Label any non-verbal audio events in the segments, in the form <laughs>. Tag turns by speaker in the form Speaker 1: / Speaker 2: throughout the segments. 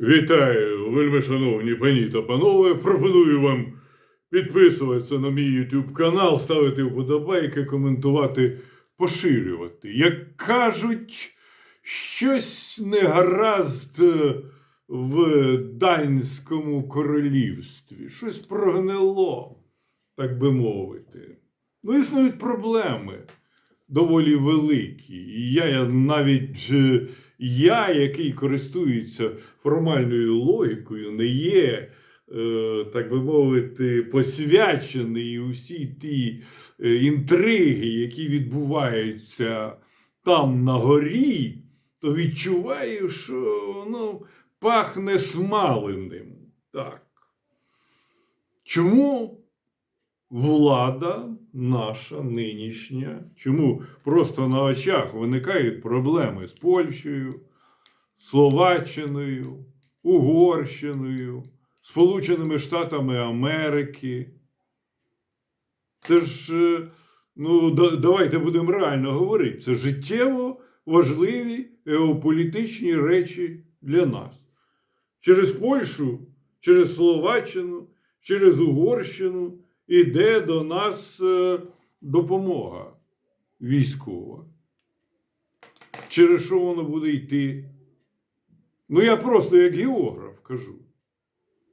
Speaker 1: Вітаю, вельми шановні пані та панове. Пропоную вам підписуватися на мій YouTube канал, ставити вподобайки, коментувати, поширювати. Як кажуть, щось не гаразд е, в Данському королівстві, щось прогнило, так би мовити. Ну, існують проблеми доволі великі. І я, навіть е, я, який користується формальною логікою, не є, е, так би мовити, посвячений усі ті е, інтриги, які відбуваються там на горі, то відчуваю, що ну, пахне смаленим. Так. Чому влада наша нинішня, чому просто на очах виникають проблеми з Польщею, Словаччиною, Угорщиною, Сполученими Штатами Америки? Це ж, е, ну, да- давайте будемо реально говорити, це життєво важливі геополітичні речі для нас. Через Польщу, через Словаччину, через Угорщину іде до нас е, допомога військова. Через що воно буде йти? Ну, я просто як географ кажу.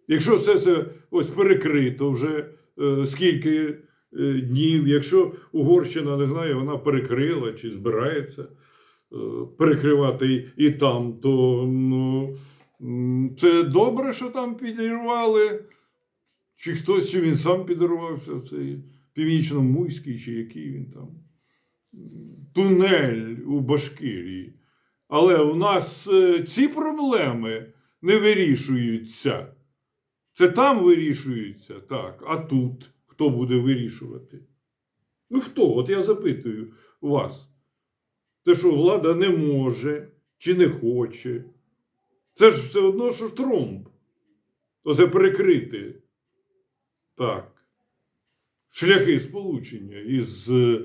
Speaker 1: Якщо все це ось перекрито вже е, скільки е, днів, якщо Угорщина, не знаю, вона перекрила чи збирається е, перекривати і, і там, то ну, це добре, що там підірвали. Чи хтось, чи він сам підірвався в цей північно-муйський, чи який він там тунель у Башкирії. Але у нас е, ці проблеми не вирішуються. Це там вирішується, так, а тут хто буде вирішувати? Ну хто? От я запитую вас. Це що влада не може чи не хоче? Це ж все одно, що Тромп. Оце перекрити. Так. Шляхи сполучення із е,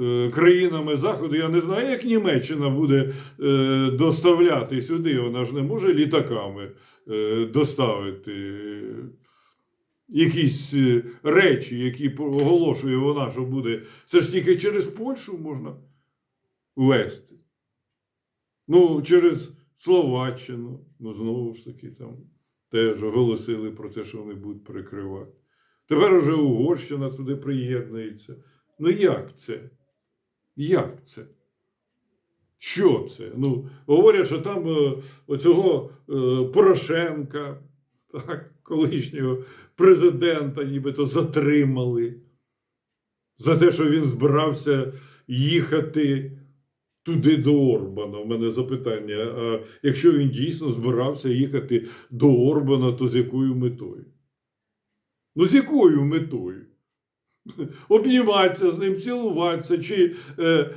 Speaker 1: е, країнами Заходу. Я не знаю, як Німеччина буде е, доставляти сюди. Вона ж не може літаками е, доставити е, якісь е, речі, які оголошує вона, що буде. Це ж тільки через Польщу можна ввести. Ну, через Словаччину, ну знову ж таки, там теж оголосили про те, що вони будуть перекривати. Тепер уже Угорщина туди приєднується. Ну як це? Як це? Що це? Ну, говорять, що там е, оцього е, Порошенка, так, колишнього президента, нібито затримали за те, що він збирався їхати туди до Орбана. У мене запитання: а якщо він дійсно збирався їхати до Орбана, то з якою метою? Ну, з якою метою? Обніматися з ним, цілуватися чи е,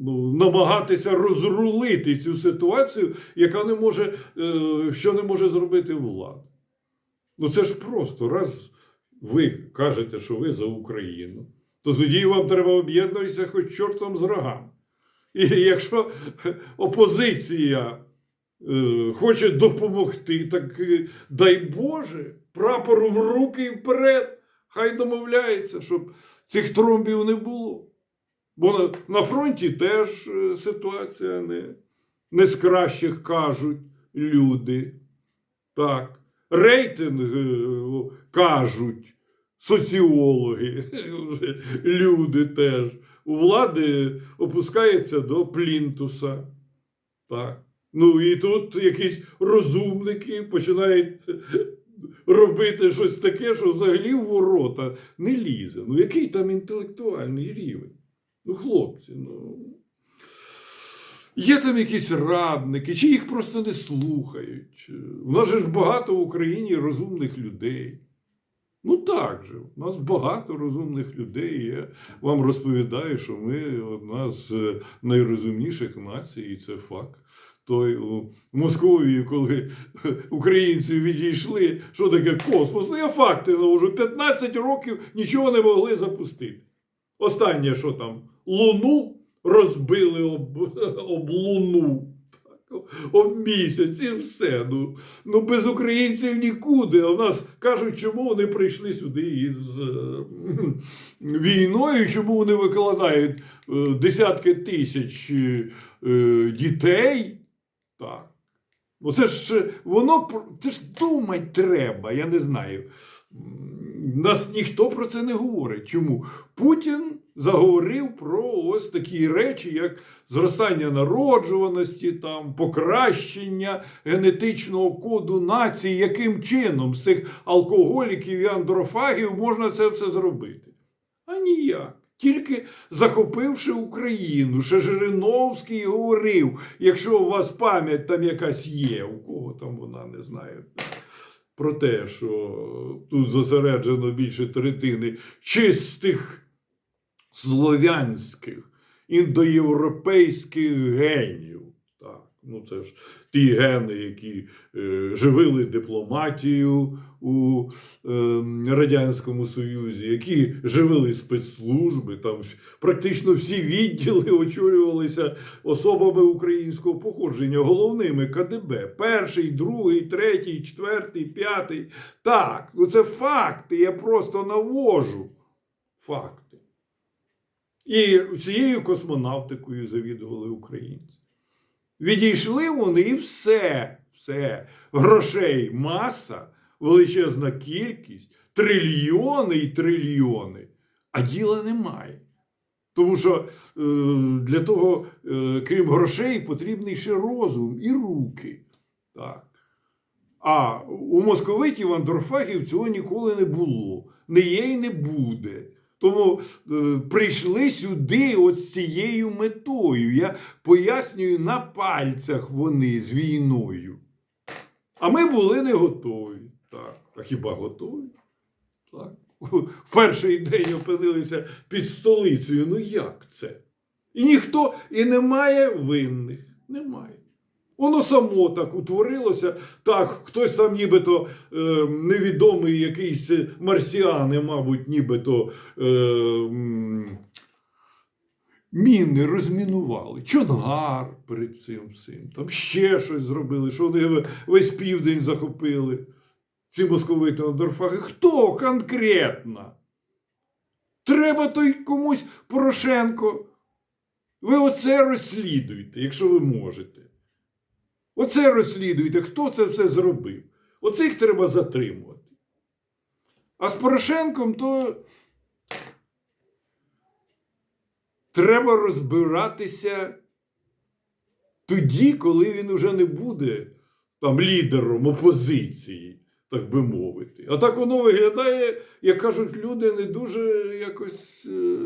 Speaker 1: ну, намагатися розрулити цю ситуацію, яка не може, е, що не може зробити влада. Ну це ж просто раз ви кажете, що ви за Україну, то тоді вам треба об'єднуватися хоч чортом з рогами. І якщо опозиція е, хоче допомогти, так е, дай Боже, прапору в руки і вперед. Хай домовляється, щоб цих тромбів не було. Бо на, фронті теж е, ситуація не, не з кращих кажуть люди. Так. Рейтинг е, кажуть соціологи, <laughs> люди теж. У влади опускається до плінтуса. Так. Ну і тут якісь розумники починають <laughs> робити щось таке, що взагалі в ворота не лізе. Ну який там інтелектуальний рівень? Ну, хлопці, ну. Є там якісь радники, чи їх просто не слухають. У нас же ж багато в Україні розумних людей. Ну так же, у нас багато розумних людей. Я вам розповідаю, що ми одна з е, найрозумніших націй, і це факт. Той у Московії, коли українці відійшли, що таке космос? Ну, я факти навожу. 15 років нічого не могли запустити. Останнє, що там, Луну розбили об, об Луну. Об місяць і все. Ну, ну без українців нікуди. А в нас кажуть, чому вони прийшли сюди із е, війною, чому вони викладають е, десятки тисяч е, дітей. Так. Ну це ж воно це ж думати треба, я не знаю. Нас ніхто про це не говорить. Чому? Путін заговорив про ось такі речі, як зростання народжуваності, там, покращення генетичного коду нації, яким чином з цих алкоголіків і андрофагів можна це все зробити. А ніяк. Тільки захопивши Україну, ще Жириновський говорив, якщо у вас пам'ять там якась є, у кого там вона не знаю, про те, що тут зосереджено більше третини чистих слов'янських, індоєвропейських генів. Так, ну це ж ті гени, які е, живили дипломатію у е, Радянському Союзі, які живили спецслужби, там практично всі відділи очолювалися особами українського походження, головними КДБ. Перший, другий, третій, четвертий, п'ятий. Так, ну це факти. Я просто навожу факти. І всією космонавтикою завідували українці. Відійшли вони і все, все. Грошей маса, величезна кількість, трильйони і трильйони, а діла немає. Тому що е, для того, е, крім грошей, потрібний ще розум і руки. Так. А у московитів андрофагів цього ніколи не було. Не є і не буде. Тому е, прийшли сюди от з цією метою. Я пояснюю на пальцях вони з війною. А ми були не готові. Так. А хіба готові? Так. <laughs> В перший день опинилися під столицею. Ну як це? І ніхто і немає винних. Немає. Воно само так утворилося. Так, хтось там нібито е, невідомий якийсь марсіани, мабуть, нібито е, міни розмінували. Чонгар перед цим всім. Там ще щось зробили, що вони весь південь захопили. Ці московити Андорфаги. Хто конкретно? Треба той комусь Порошенко. Ви оце розслідуйте, якщо ви можете. Оце розслідуйте, хто це все зробив. Оцих треба затримувати. А з Порошенком то треба розбиратися тоді, коли він уже не буде там лідером опозиції, так би мовити. А так воно виглядає, як кажуть люди, не дуже якось е,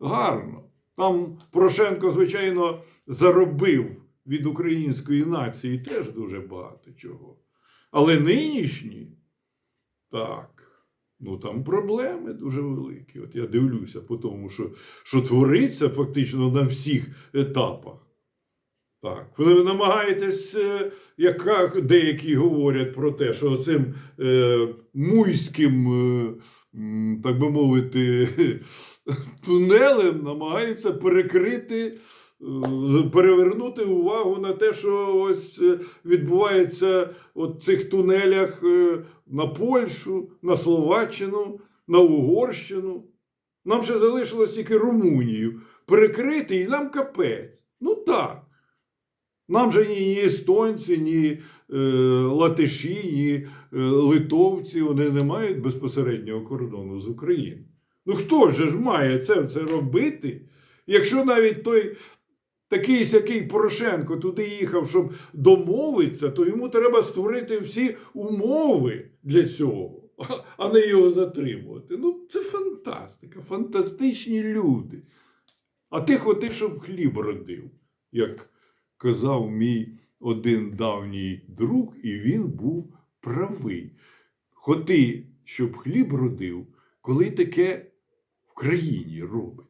Speaker 1: гарно. Там Порошенко, звичайно, заробив від української нації теж дуже багато чого. Але нинішні, так, ну там проблеми дуже великі. От я дивлюся по тому, що, що твориться фактично на всіх етапах. Так, ви намагаєтесь, е, як деякі говорять про те, що цим е, муйським, е, так би мовити, <laughs> тунелем намагаються перекрити, е, перевернути увагу на те, що ось е, відбувається в цих тунелях е, на Польщу, на Словаччину, на Угорщину. Нам ще залишилось тільки Румунію перекрити, і нам капець. Ну так. Нам же ні, естонці, ні е, латиші, ні е, литовці вони не мають безпосереднього кордону з Україною. Ну хто ж має це, це робити? Якщо навіть той такий сякий Порошенко туди їхав, щоб домовитися, то йому треба створити всі умови для цього, а не його затримувати. Ну, це фантастика, фантастичні люди. А ти хоти, щоб хліб родив, як казав мій один давній друг, і він був правий. Хоти, щоб хліб родив, коли таке в країні робить.